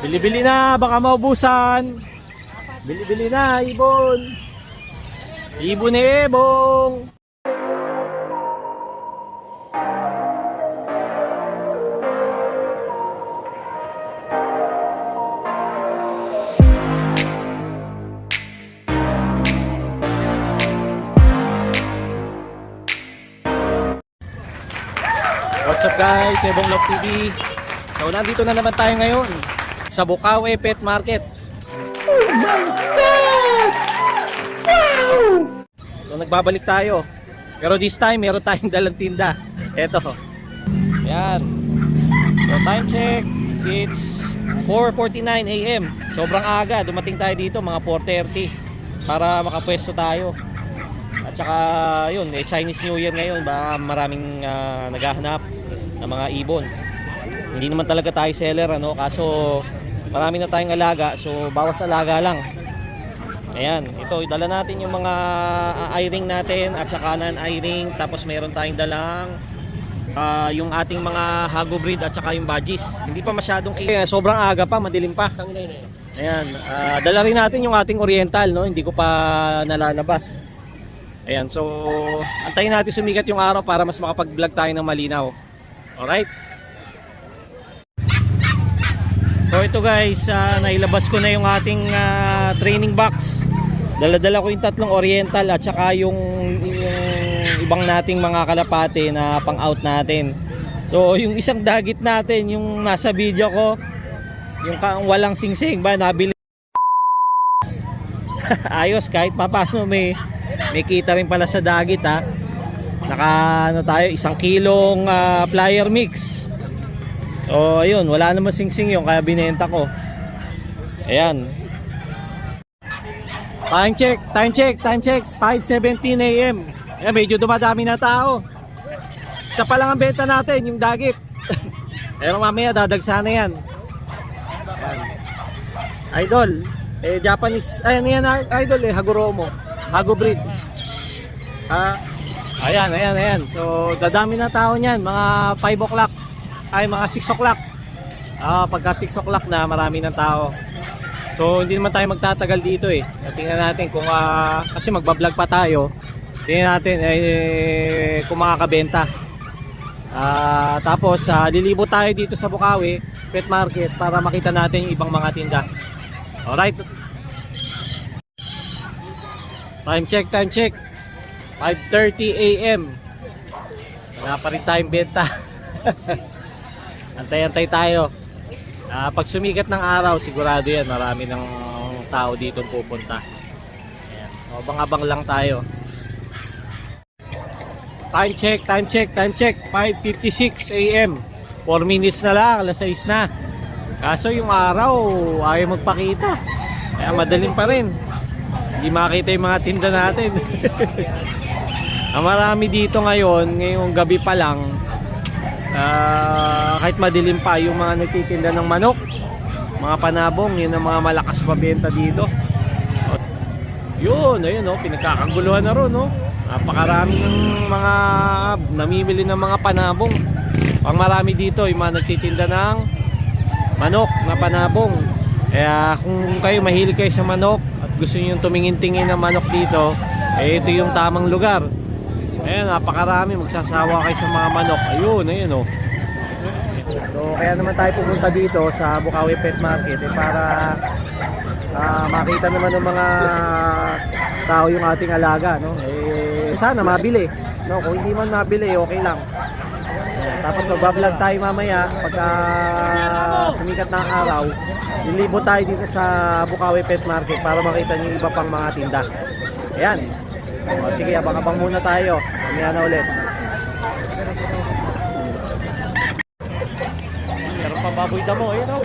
Bili-bili na, baka maubusan. Bili-bili na, ibon. Ibon ni Ebong. What's up guys? Ebong Love TV. So nandito na naman tayo ngayon sa Bukawi Pet Market. Oh my God! Wow! So nagbabalik tayo. Pero this time meron tayong dalang tinda. Eto. Yan. So time check. It's 4.49 a.m. Sobrang aga. Dumating tayo dito mga 4.30 para makapwesto tayo. At saka yun, eh, Chinese New Year ngayon, baka maraming ah, naghahanap ng mga ibon. Hindi naman talaga tayo seller ano, kaso marami na tayong alaga, so bawas alaga lang. Ayan, ito, dala natin yung mga eye-ring natin at saka non-eye-ring, tapos mayroon tayong dalang ah, yung ating mga hago breed at saka yung badges. Hindi pa masyadong eh, sobrang aga pa, madilim pa. Ayan, ah, dala rin natin yung ating oriental, no? Hindi ko pa nalalabas. Ayan, so antayin natin sumikat yung araw para mas makapag-vlog tayo ng malinaw. Alright? So ito guys, ah, nailabas ko na yung ating ah, training box. Dala-dala ko yung tatlong oriental at saka yung, yung ibang nating mga kalapate na pang-out natin. So yung isang dagit natin, yung nasa video ko, yung walang singsing ba, nabili ayos kahit papano may may kita rin pala sa dagit ha naka ano tayo isang kilong ah, flyer mix so ayun wala naman singsing yun kaya binenta ko. Ayan. Time check time check time check. 5.17 am ayan medyo dumadami na tao. Isa pa lang ang benta natin yung dagit. Pero mamaya dadagsa na yan. Ayan. idol eh Japanese ay ano yan idol eh Hagoromo. Hago breed. Ah, ayan, ayan, ayan. So, dadami na tao niyan, mga 5 o'clock, ay mga 6 o'clock. Ah, pagka 6 o'clock na, marami ng tao. So, hindi naman tayo magtatagal dito eh. Tingnan natin kung, ah, kasi magbablog pa tayo. Tingnan natin eh, kung makakabenta. Ah, tapos, ah, lilibo tayo dito sa Bukawi, pet market, para makita natin yung ibang mga tinda. Alright. Time check, time check. 5.30 a.m. Wala pa rin tayong benta. Antay-antay tayo. Ah, pag sumikat ng araw, sigurado yan, marami ng tao dito pupunta. Ayan. So, abang-abang lang tayo. Time check, time check, time check. 5.56 a.m. 4 minutes na lang, alas 6 na. Kaso yung araw, ayaw magpakita. Kaya madaling pa rin. Hindi makita yung mga tinda natin. Ang marami dito ngayon, ngayong gabi pa lang, ah, kahit madilim pa, yung mga nagtitinda ng manok, mga panabong, yun ang mga malakas mabenta dito. Yun, ayun oh, pinagkakaguluhan na ron, no? Napakarami ng mga namimili ng mga panabong. Ang marami dito, yung mga nagtitinda ng manok na panabong. Kaya kung kayo mahilig kayo sa manok at gusto niyo tumingin-tingin ng manok dito, eh ito yung tamang lugar. Ayan, napakarami. Magsasawa kayo sa mga manok. Ayun, ayun oh. So, kaya naman tayo pumunta dito sa Bukawi Pet Market eh, para ah, makita naman ng mga tao yung ating alaga, no? Eh, sana mabili. No, kung hindi man mabili, okay lang. Ayan, tapos magbablog tayo mamaya pagka sumikat na araw. Lilibo tayo dito sa Bukawi Pet Market para makita niyo iba pang mga tinda. Ayan. O, sige, abang-abang muna tayo. Mamaya na ulit. Meron pa baboy damo, ayun o.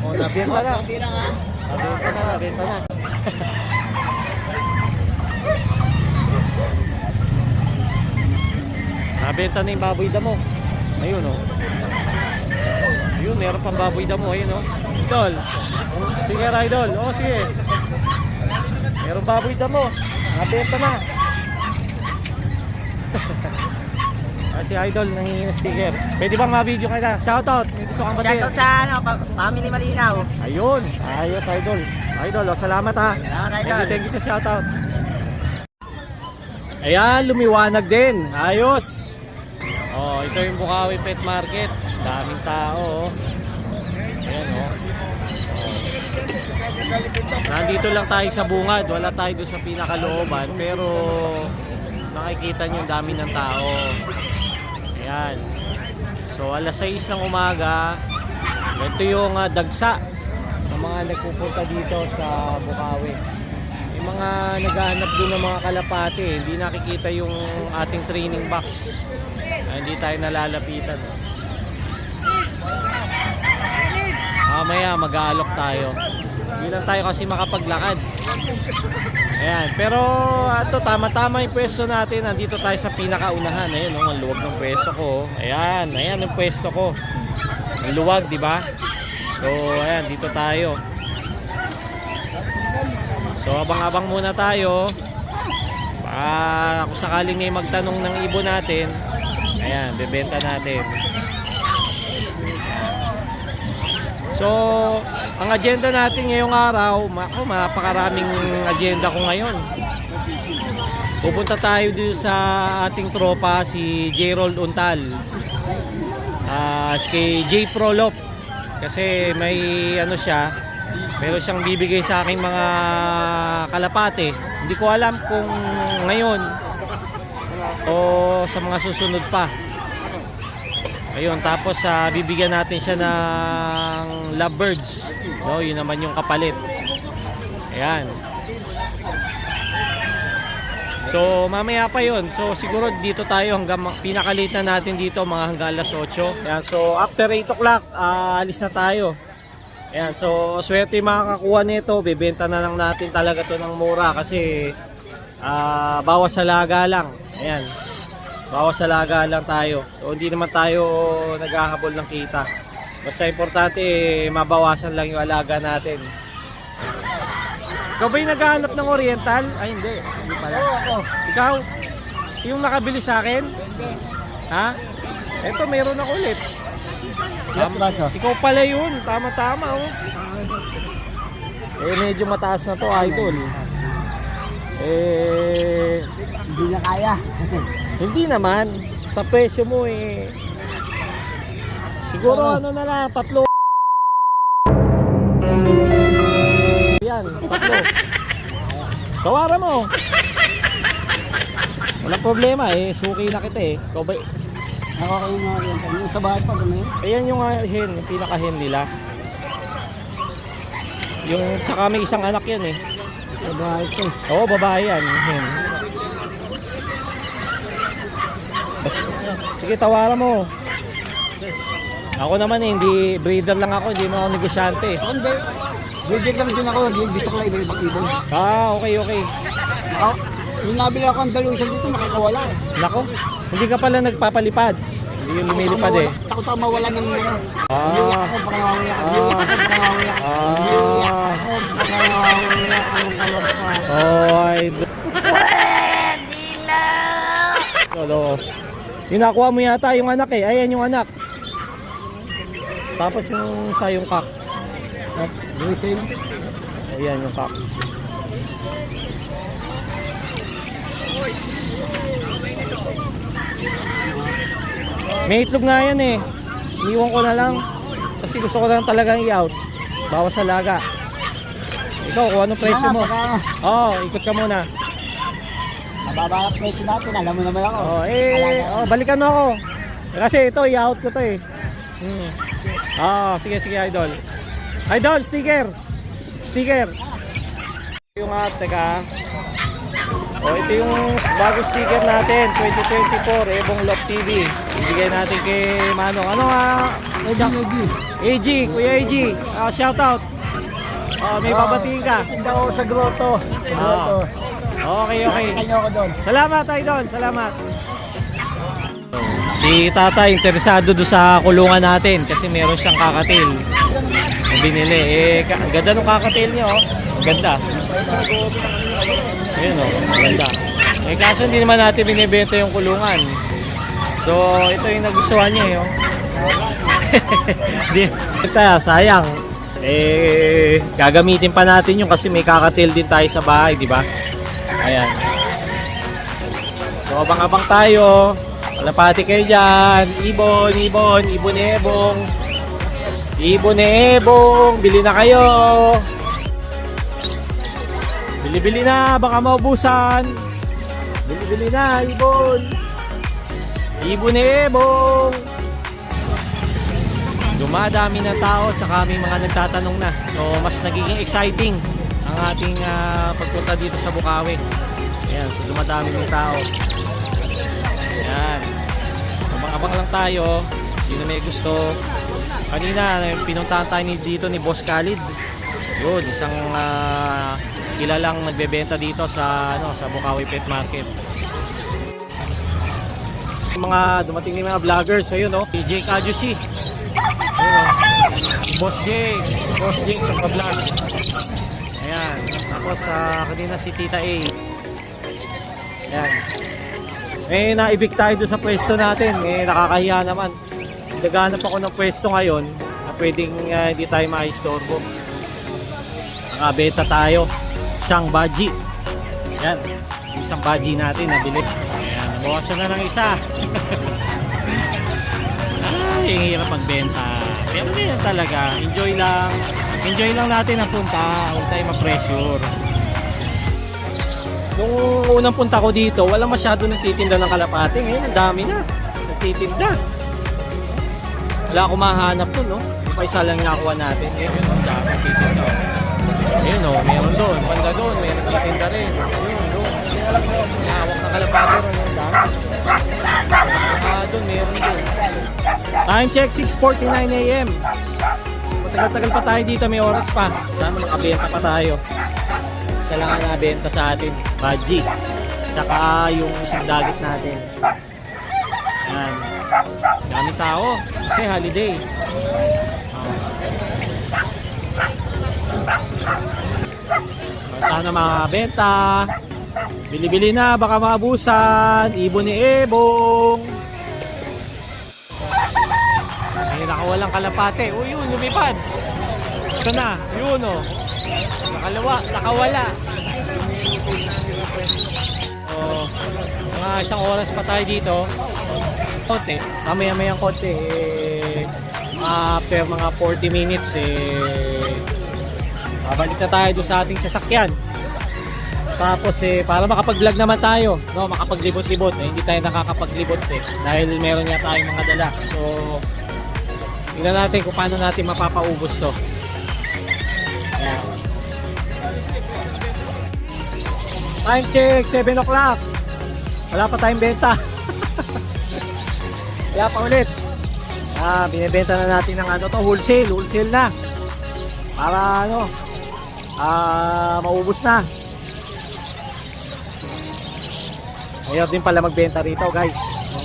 O, nabenta na. Nabenta na, nabenta na. nabenta na yung baboy damo. Ayun o. Ayun, meron pang baboy damo, ayun o. Idol. Sticker idol. O, sige. Meron baboy damo. Nabenta na. Ah, si Idol, nangingi ng sticker. Pwede bang ma-video kita? Shoutout! May gusto kang batiin. Shoutout sa ano, Family Malinaw. Ayun, ayos Idol. Idol, oh, salamat ha. Salamat, Thank you, Idol. thank you sa shoutout. Ayan, lumiwanag din. Ayos. Oh, ito yung Bukawi Pet Market. Daming tao. Oh. Ayan, oh. Nandito lang tayo sa bungad, wala tayo doon sa pinakalooban, pero nakikita nyo dami ng tao. Ayan. So alas 6 ng umaga, ito yung ah, dagsa ng mga nagpupunta dito sa Bukawi. Yung mga naghahanap doon ng mga kalapate, hindi nakikita yung ating training box. Ah, hindi tayo nalalapitan. Mamaya mag-aalok tayo. Hindi tayo kasi makapaglakad. Ayan, pero ito tama-tama yung pwesto natin. Nandito tayo sa pinakaunahan. Ayun, oh, ang luwag ng pwesto ko. Ayan, ayan yung pwesto ko. Ang luwag, di ba? So, ayan, dito tayo. So, abang-abang muna tayo. Baka kung sakaling may magtanong ng ibon natin, ayan, bebenta natin. So, ang agenda natin ngayong araw, ma oh, mapakaraming agenda ko ngayon. Pupunta tayo dito sa ating tropa, si Jerold Untal. Ah, si kay J Prolop. Kasi may ano siya, meron siyang bibigay sa akin mga kalapate. Hindi ko alam kung ngayon o sa mga susunod pa. Ayun, tapos sa bibigyan natin siya ng lovebirds. No, yun naman yung kapalit. Ayan. So, mamaya pa yun. So, siguro dito tayo hanggang pinakalit na natin dito mga hanggang alas 8. Ayan, so after 8 o'clock, ah, alis na tayo. Ayan, so swerte makakakuha nito. Bibenta na lang natin talaga to ng mura kasi ah, bawas sa laga lang. Ayan. Bawas sa laga lang tayo. So, hindi naman tayo naghahabol ng kita. Basta importante, eh, mabawasan lang yung alaga natin. Ikaw ba yung naghahanap ng oriental? Ay, hindi. Hindi pala. ako. Ikaw? Yung nakabili sa akin? Ha? Eto, meron ako ulit. Ilang? Ikaw pala yun. Tama-tama, oh. Eh, medyo mataas na to, idol. Eh, Hindi na kaya. Hindi naman. Sa presyo mo eh. Siguro ano na lang, tatlo. Yan, tatlo. Kawara mo. Walang problema eh, suki na kita eh. Ikaw ba? Ako kayo mga. Yung sa bahay pa, gano'n Ayan yung ah, hen, yung pinaka-hen nila. Yung tsaka may isang anak yan eh. Bahay ko. Oo, babae yan. Bas, sige, tawaran mo. Ako naman eh, hindi breeder lang ako, hindi mo ako negosyante. Ako hindi. Budget lang din ako. Gusto ko lang ibang ibon. Ah, okay, okay. Ako, yung nabili ako ang isang dito, nakakawala eh. Nako, hindi ka pala nagpapalipad. Hindi ka lumilipad eh. Takot ako mawala ng ano. Ah. Umiiyak ako, baka mawala ako. Umiiyak ako, baka mawala ako. Ah. Umiiyak ako, baka mawala ako kalapa. Oy. Lolo. Yung nakuha mo yata yung anak eh. Ayan yung anak. Tapos yung sa yung kak. Lusin. Ayan yung kak. May itlog nga yan eh. Iniwan ko na lang. Kasi gusto ko lang talagang i-out. Bawas sa laga. Ikaw, kung anong presyo mo? Oo, oh, ikot ka muna. Mababa ang presyo natin, alam mo naman ako. Oh, eh, oh, balikan mo ako. Kasi ito, i-out ko to eh. Hmm. Ah, sige, sige, idol. Idol, sticker. Sticker. Yung nga, teka. Oh, ito yung bagong sticker natin, 2024, Ebong Lock TV. Ibigay natin kay Manong. Ano nga? Ready, ready. AG, Kuya AG. Ah, shout out. Oh, may babatiin ka. Tinda ko sa grotto. Sa grotto. Okay, okay. Kanyo ako doon. Salamat, Idol. Salamat. Si Tata interesado do sa kulungan natin kasi meron siyang kakatil. Binili. Eh, ganda ng kakatil niya, oh. Ganda. Ayun, oh. Ganda. Eh, kaso hindi naman natin binibenta yung kulungan. So, ito yung nagustuhan niya, yun. Di, tayo, sayang. Eh, gagamitin pa natin yung kasi may kakatil din tayo sa bahay, di ba? Ayan. So, abang-abang tayo. Kalapati kayo dyan. Ibon, ibon, ibon ebong. Ibon ebong. Bili na kayo. Bili-bili na, baka maubusan. Bili-bili na, ibon. Ibon ebong. Dumadami na tao, tsaka may mga nagtatanong na. So, mas nagiging exciting ang ating ah, pagpunta dito sa Bukawi. Ayan, so dumadami ng tao. Ayan. Abang-abang lang tayo. Sino may gusto. Kanina, pinuntahan tayo ni, dito ni Boss Khalid. Yun, isang ah, kilalang nagbebenta dito sa ano sa Bukawi Pet Market. Mga dumating ni mga vloggers, ayun oh, DJ Kajusi. Ayun oh. Boss J, Boss J sa vlog. Ayan, tapos sa kanina si Tita A. Ayan. Eh, naibig tayo doon sa pwesto natin. Eh, nakakahiya naman. Naghanap ako ng pwesto ngayon na pwedeng ah, hindi tayo maistorbo. Nakabenta tayo. Isang baji. Yan. Isang baji natin nabili. Ayan, nabawasan na ng isa. Ay, ang hirap magbenta. Pero ganyan talaga. Enjoy lang. Enjoy lang natin ang punta. Huwag tayo ma-pressure. Nung unang punta ko dito, wala masyado nagtitinda ng kalapate. Ngayon, ang dami na. Nagtitinda. Wala akong mahanap to, no? Pa isa lang nakuha natin. Ngayon, ang dami nagtitinda. Ayun, oh, meron doon. Banda doon, may nagtitinda rin. Ayun, hawak. Ang dami. Ah, doon, meron doon. Time check, 6.49 a.m. Matagal-tagal pa tayo dito, may oras pa. Sana makabenta pa tayo. Isa lang ang nabenta sa atin, Baji. Tsaka yung isang dagit natin. Yan. Dami tao. Kasi holiday. Ah. Sana makabenta. Bili-bili na, baka maabusan. Ibon ni Ebong. Ay, nakawalang kalapate. O yun, lumipad. Ito na, yun o. Nakalawa, nakawala. Oh, mga isang oras pa tayo dito. Konti, mamaya-mayang konti. Eh, after mga 40 minutes, eh, babalik na tayo doon sa ating sasakyan. Tapos eh, para makapag-vlog naman tayo, no, makapaglibot-libot. Eh, hindi tayo nakakapaglibot eh, dahil meron nga tayong mga dala. So, tingnan natin kung paano natin mapapaubos to. Ayan. Time check, 7 o'clock. Wala pa tayong benta. Wala pa ulit. Ah, binibenta na natin ng ano to, wholesale, wholesale na. Para ano, ah, maubos na. Ayaw din pala magbenta rito, guys. No?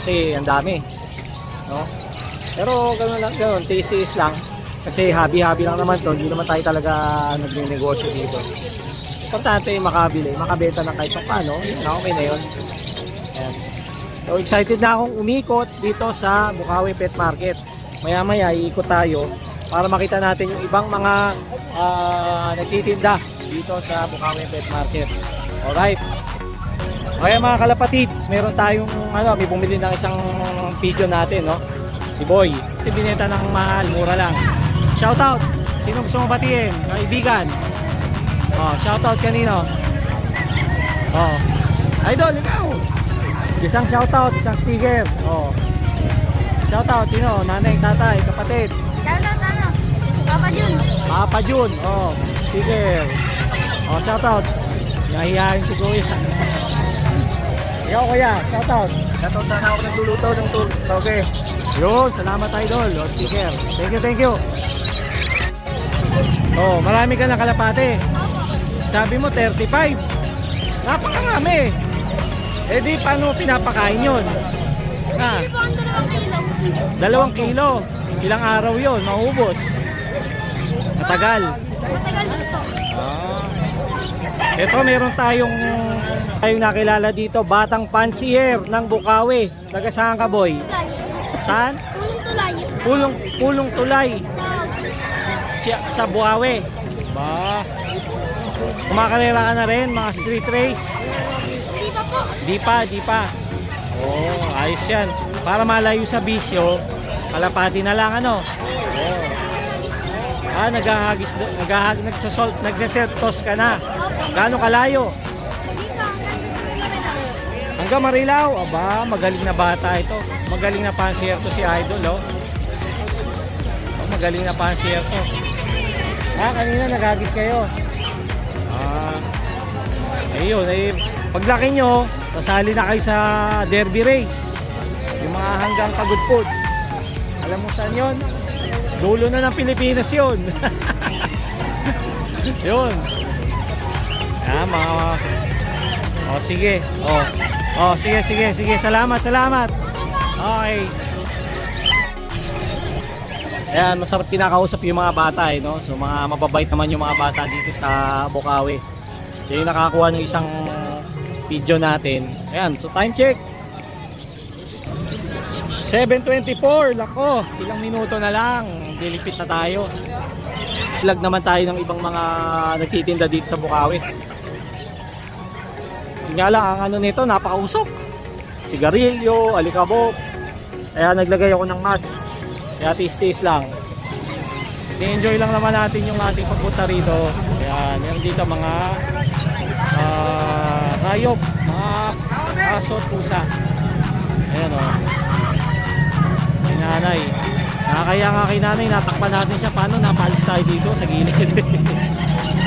Kasi ang dami. No? Pero gano'n lang, gano'n, TCS lang. Kasi habi-habi lang naman to, hindi naman tayo talaga nagne-negosyo dito. Importante yung makabili, makabenta ng kahit pa paano, yun okay na yun. Ayan. So excited na akong umikot dito sa Bukawi Pet Market. Maya maya iikot tayo para makita natin yung ibang mga ah, nagtitinda dito sa Bukawi Pet Market. Alright. Okay mga kalapatids, meron tayong ano, may bumili ng isang video natin, no? Si Boy. Ito binenta ng mahal, mura lang. Shoutout! Sino gusto mo batiin? Kaibigan. Oh, shoutout kanino? Oh. Idol, ikaw! Isang shoutout, isang sticker. Oh. Shoutout, sino? Nanay, tatay, kapatid. Shoutout ano? Papa Jun. Papa Jun. Oh, sticker. Oh, shoutout. Nahihayin si Kuya. Ikaw kuya, shoutout. Shoutout na ako nagluluto ng tour. Okay. Yun, salamat idol. O, sticker. Thank you, thank you. Oh, marami ka na kalapate. Sabi mo 35. Napakarami. Eh di, paano pinapakain yun? Ah, ang dalawang kilo. dalawang kilo. Ilang araw yun, maubos. Matagal. Matagal. Ito, meron tayong tayong nakilala dito, Batang Pansier ng Bukawi. Taga saan ka, boy? Saan? Pulong tulay. Pulong, pulong tulay Sa sa, Bukawi. Ba? Kumakalera ka na rin, mga street race? Di ba po? Di pa, di pa. Oh, ayos yan. Para malayo sa bisyo, kalapati na lang ano. Ah, naghahagis, naghahag, nagsasol, nagsasertos ka na. Gaano kalayo? Hanggang- Marilao. Aba, magaling na bata ito. Magaling na pansier to si Idol, oh. oh magaling na pansier to. Ah, kanina naghagis kayo. Ah, ayun, ay paglaki nyo, sasali na kayo sa derby race. Yung mga hanggang pagudpod. Alam mo saan yon? Dulo na ng Pilipinas yun. yun. Ah, mga... Oh, sige. Oh. Oh, sige, sige, sige. Salamat, salamat. Okay. Ayan, masarap kinakausap yung mga bata eh, no? So mga mababait naman yung mga bata dito sa Bukawi. Yan yung nakakuha ng isang video natin. Ayan, so time check. 7.24, lako, ilang minuto na lang, dilipit na tayo. Vlog naman tayo ng ibang mga nagtitinda dito sa Bukawi. Yun lang, ang ano nito, napakausok. Sigarilyo, alikabok. Kaya naglagay ako ng mask. Kaya tis-tis lang. I-enjoy lang naman natin yung ating pagpunta rito. Kaya meron dito mga ah hayop, mga aso at pusa. Ayan o. May nanay. Nakakaya nga kay nanay, natakpan natin siya. Paano? Napalis tayo dito sa gilid.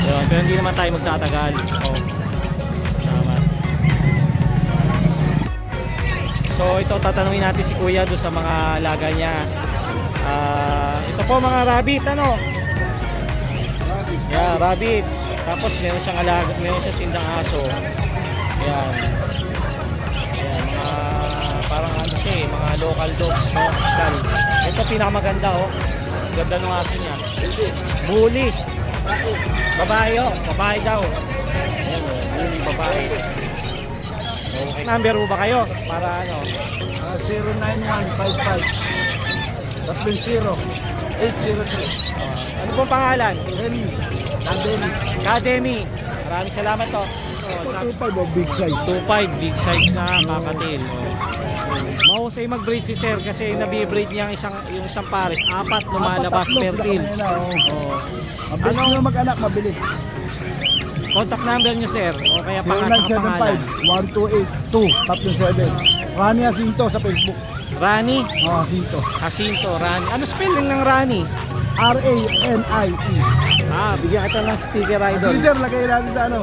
Yun, pero hindi naman tayo magtatagal. Oh. Tama. So ito tatanungin natin si Kuya do sa mga alaga niya. Ah, ito po mga rabbit ano? Yeah, rabbit. Tapos meron siyang alaga, meron siyang tindang aso. Yan. Parang ano siya eh, mga local dogs, no? Style. Ito pinakamaganda oh. Ganda ng aso niya. Bully. Babae oh, babae daw. Ayan oh, bully babae. Okay. Number ba kayo? Para ano? Ah, 09155 Tatlong 0 803 Ano pong pangalan? Henry Nadeli Academy. Maraming salamat to. Oh, sa 25 o big size 2.5 big size na kakatil. Oh. Mahusay mag-breed si sir kasi nabibreed niya ang isang yung isang pares, apat lumalabas per team. Oh. Mabilis Ano? na mag-anak, mabilis. Contact number niyo sir o kaya pangalan pangalan. 0975-1282-37. Rani Asinto sa Facebook. Rani Oh, Asinto. Jacinto Rani. Ano spelling ng Rani? R-A-N-I-E. Ah, bigyan kita ng sticker idol. Leader, lagay natin sa ano.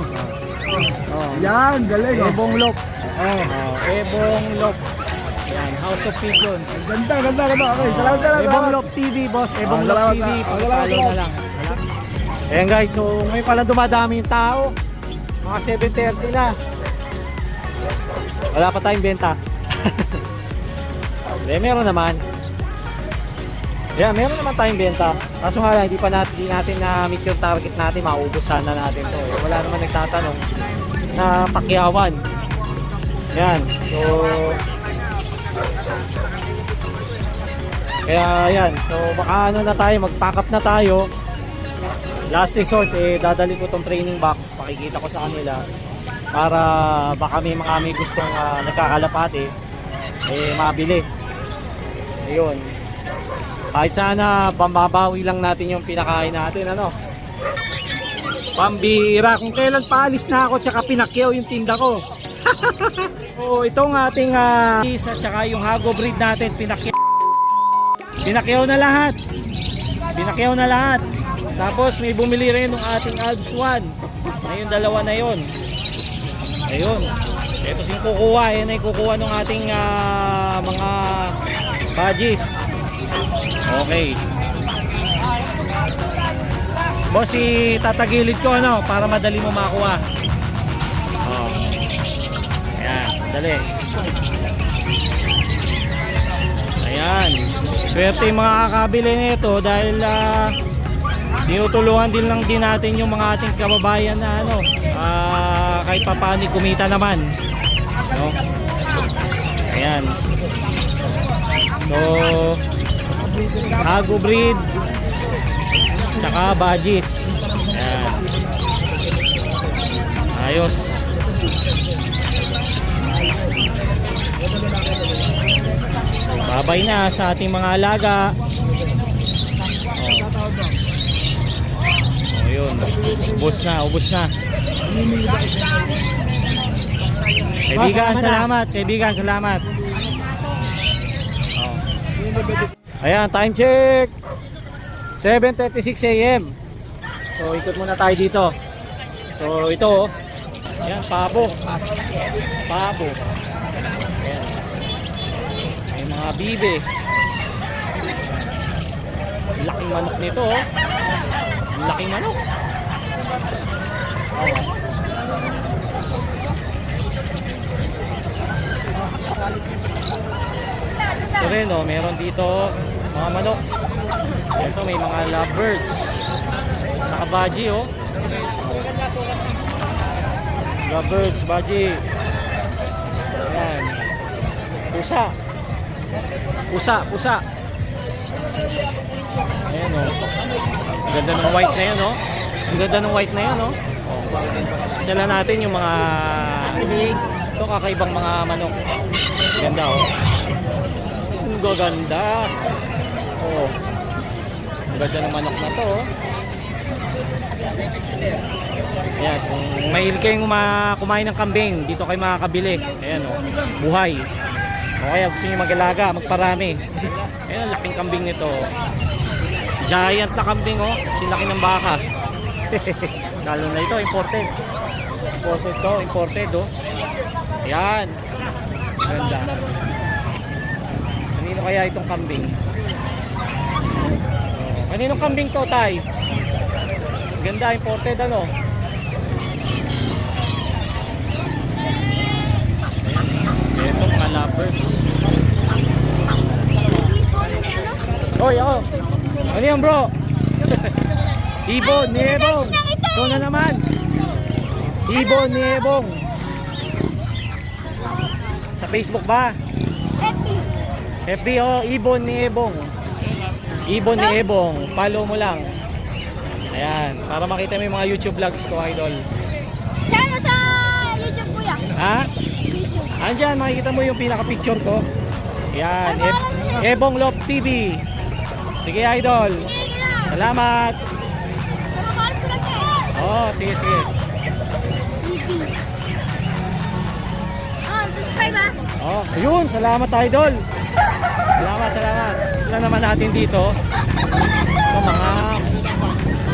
Oh. Yan, galing. Oh. Ebong Lock. Oh. Oh, Ebong Lock. Yan, House of Pigeons. Ganda, ganda, ganda. Okay, salamat, salamat. Ebong salamat. Lock TV, boss. Ebong Ah, Lock salamat, TV. ah. Ah, salamat, Follow na salamat. lang. Ayan guys, so may pala dumadami yung tao. Mga 7.30 na. Wala pa tayong benta. Eh, meron naman. Yeah, meron naman tayong benta. Kaso nga lang, hindi pa natin, hindi natin na-meet yung target natin. Maubos sana natin to. Eh, Wala naman nagtatanong na pakyawan. Yan. So, kaya yan. So, baka ano na tayo, mag-pack up na tayo. Last resort, eh, dadali ko tong training box. Pakikita ko sa kanila. Para baka may mga may gustong uh, nagkakalapate, eh, mabili. Ayun. Kahit sana, pambabawi lang natin yung pinakain natin, ano. Pambira. Kung kailan paalis na ako, tsaka pinakyaw yung tinda ko. oh, itong ating uh, isa, tsaka yung hago breed natin, pinakyaw. Pinakyaw na lahat. Pinakyaw na lahat. Tapos may bumili rin ng ating Alps 1. Ayun, dalawa na yon. Ayun. Ito yung kukuha. Yan ay kukuha ng ating ah, mga badges. Okay. Boss, si tatagilid ko ano para madali mo makuha. Dali. Ayan. Swerte yung mga kakabili nito dahil ah, tinutulungan din lang din natin yung mga ating kababayan na ano, ah, kahit papaano kumita naman. No? Ayan. So, Hago breed, tsaka badges. Ayan. Ayos. Babay na sa ating mga alaga. Oh. Oh, yun. Ubus na, ubus na. Kaibigan, salamat. Kaibigan, salamat. Oh. Ayan, time check. 7.36 a.m. So, ikot muna tayo dito. So, ito, oh. Ayan, pabo. Pabo. Mga bibe. Laking manok nito, oh. Laking manok. Oh. Ito rin, oh, meron dito mga manok. Ito may mga lovebirds. Saka baji, oh. Lovebirds, baji. Ayan. Pusa. Pusa, pusa. Ayan, oh. Ang ganda ng white na yan, oh. Ang ganda ng white na yan, oh. Dala natin yung mga inig. Ito kakaibang mga manok. Ganda, oh. Ang gaganda. Oh. Ang ganda ng manok na to, oh. Ayan, kung mahilig kayong uma- kumain ng kambing, dito kayo makakabili. Ayan, oh. Buhay. O kaya gusto nyo mag-alaga, magparami. Ayan, ang laking kambing nito. Giant na kambing, oh. Silaki ng baka. Lalo na ito, imported. Imported to, imported, oh. Ayan. Ganda. Kanino kaya itong kambing? Oh, Kaninong kambing to, tay? Ganda, imported, ano? Ayan. Ito, mga lovebirds. Hoy, ako. Ano yan, bro? Ibon, ni Ebong. Ito na naman. Ibon, ni Ebong. Sa Facebook ba? Happy. FB, oh, Ibon ni Ebong. Ibon ni Ebong. Follow mo lang. Ayan, para makita mo yung mga YouTube vlogs ko, idol. Sa ano sa YouTube kuya? Ha? YouTube. Andyan, makikita mo yung pinaka-picture ko. Yan, Ebong Love TV. Sige, idol. Salamat. Oh, sige, sige. Oh, subscribe. Oh, ayun, salamat idol. Salamat, salamat. Ito naman natin dito. Ito, mga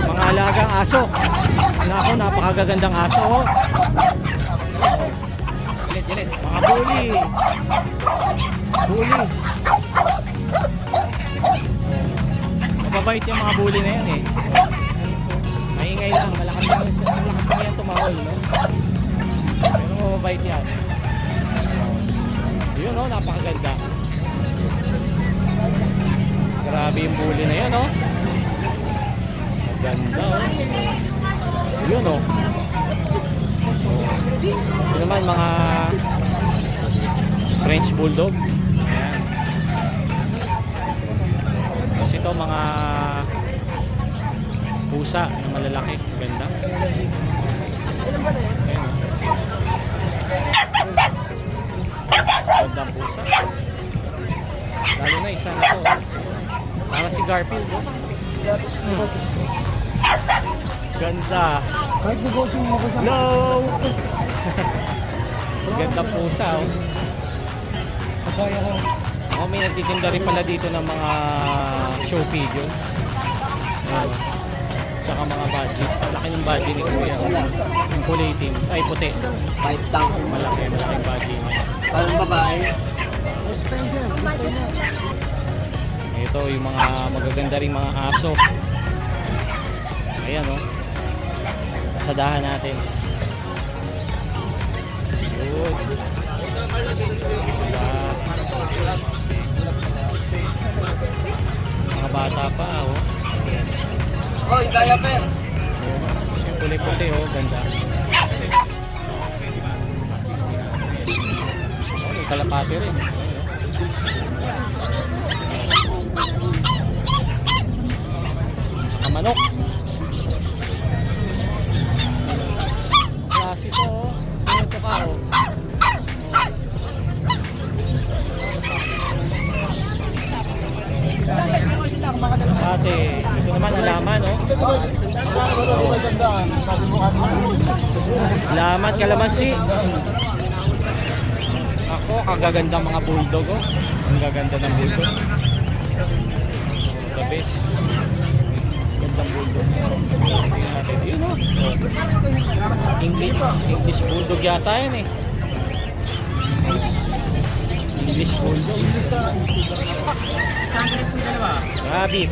mga alagang aso. Nako, napakagagandang aso. Oh. Gilit, gilit. Mga bully. Bully. Mababait yung mga bully na yan eh. Maingay lang, malakas lang, malakas lang yan tumahol, no? Pero mababait yan. Yun oh, napakaganda. Grabe yung bully na yun oh. Ganda oh. Yun oh. Ito naman mga French Bulldog. Pusa na malalaki. Ganda. Ayan oh. Gandang pusa. Lalo na isa na to. oh. Para si Garfield. Oh. Hmm. Ganda. Kahit negosyo mo Hello! Ganda pusa. Oh. kaya ko. Ako may nagtitinda rin pala dito ng mga show video. Ayan. Tsaka mga budget. Laki ng budget ni Kuya. Yung kulay itim. Ay, puti. Kahit lang. Malaki, malaking budget niya. Parang babae. Ito yung mga magaganda ring mga aso. Ayan oh. Sadahan natin. Good. Mga bata pa oh. Hoy! diaper. Yung puti-puti, oh, ganda. Oh, may kalapati rin. Kamanok. Klase to, oh. Ito ka, oh. Ate, ito naman alaman, oh. Alaman, kalamansi. Ako, kagaganda mga bulldog, oh. Ang gaganda ng bulldog. The best. Gandang bulldog. Yun. Oh. English, English bulldog yata yan, eh. English bulldog. Rabbit.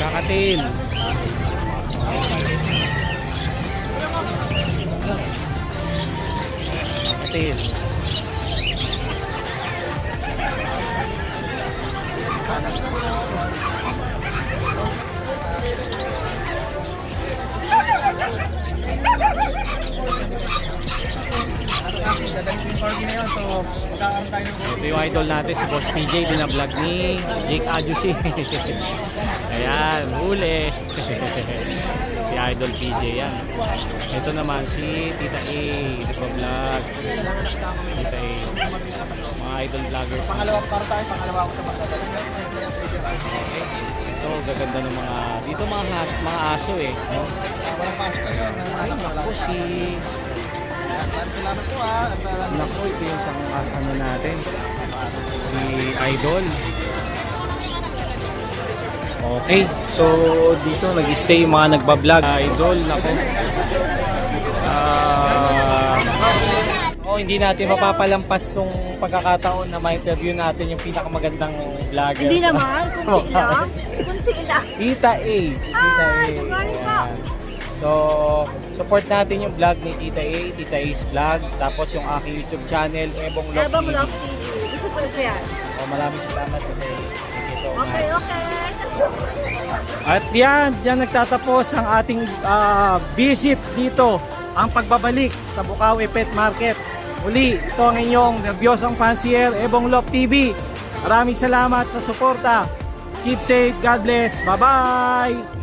Kakatil. Kakatil. Ito yung idol natin si Boss PJ, binablog ni Jake Adjusi. Ayan, huli. si Idol PJ yan. Ito naman si Tita A, nagpa-vlog. Tita A. Mga idol vloggers. Pangalawa para tayo, pangalawa ako sa magdadala. Ito, gaganda ng mga, dito mga, has, mga aso eh. No? Walang kayo. Alam mo, Ako si, Salamat po ah. At uh, naku, ito yung isang ano natin. Si Idol. Okay, so dito nag-stay yung mga nagbablog. Idol, nako. Ah, oh, hindi natin mapapalampas tong pagkakataon na ma-interview natin yung pinakamagandang vlogger. Hindi sa- naman, kunti lang. Kunti lang. Tita A. Tita A. Morning po. Ayan. So, support natin yung vlog ni Tita A, Tita A's vlog. Tapos yung aking YouTube channel, Ebong Love Ebang TV. Love TV. Susupport ko yan. Oh, maraming salamat Tita A. Okay, okay. At yan, dyan nagtatapos ang ating ah, visit dito, ang pagbabalik sa Bukawi Pet Market. Muli, ito ang inyong nervyosang fancier, Ebong Love TV. Maraming salamat sa suporta. Keep safe, God bless. Bye-bye!